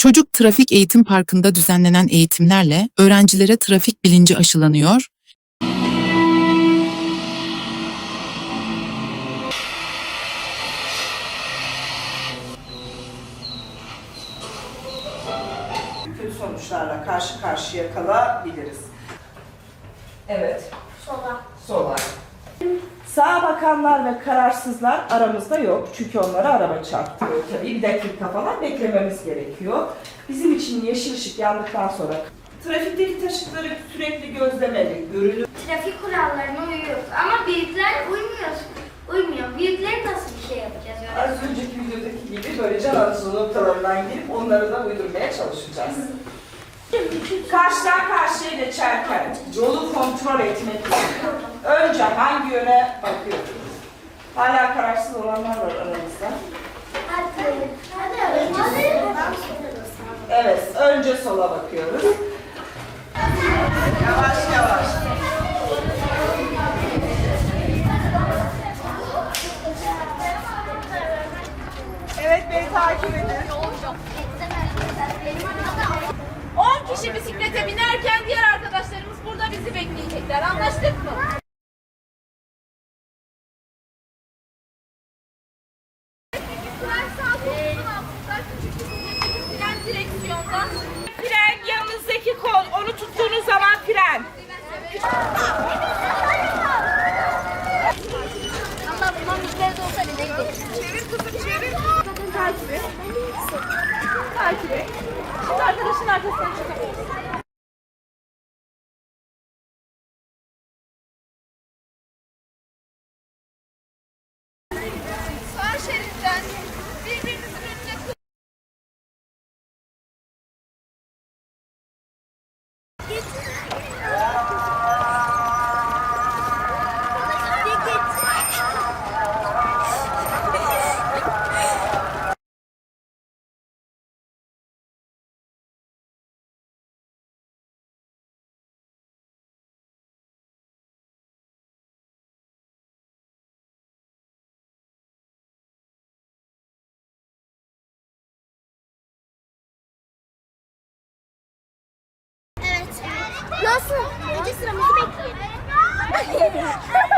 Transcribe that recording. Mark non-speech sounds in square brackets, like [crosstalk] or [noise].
Çocuk Trafik Eğitim Parkı'nda düzenlenen eğitimlerle öğrencilere trafik bilinci aşılanıyor, kötü sonuçlarla karşı karşıya kalabiliriz. Evet, Sola. Sağa bakanlar ve kararsızlar aramızda yok. Çünkü onlara araba çarptı. Tabii bir dakika falan beklememiz gerekiyor. Bizim için yeşil ışık yandıktan sonra trafikteki taşıtları sürekli gözlemeli, görülür. Trafik kurallarına uyuyoruz ama büyükler uymuyor. Uymuyor. Büyükler nasıl bir şey yapacağız? Az önceki videodaki gibi böyle can alıcı noktalarından girip onları da uydurmaya çalışacağız. Karşıdan karşıya geçerken yolu kontrol etmek için önce hangi yöne bakıyoruz? Hala kararsız olanlar var aramızda. Evet, önce sola bakıyoruz. Yavaş yavaş. Evet, beni takip edin. 10 kişi bisiklete binerken diğer bizi bekleyecekler. Anlaştık mı? Fren yanınızdaki kol, onu tuttuğunuz zaman fren. Allah bundan bizlerde olsa gidelim. Çevir kızım çevir. Et. Takip et. Şimdi arkadaşın arkasından çıkabilirsin. Evet. Nasıl? Önce sıramızı bekleyelim. [laughs]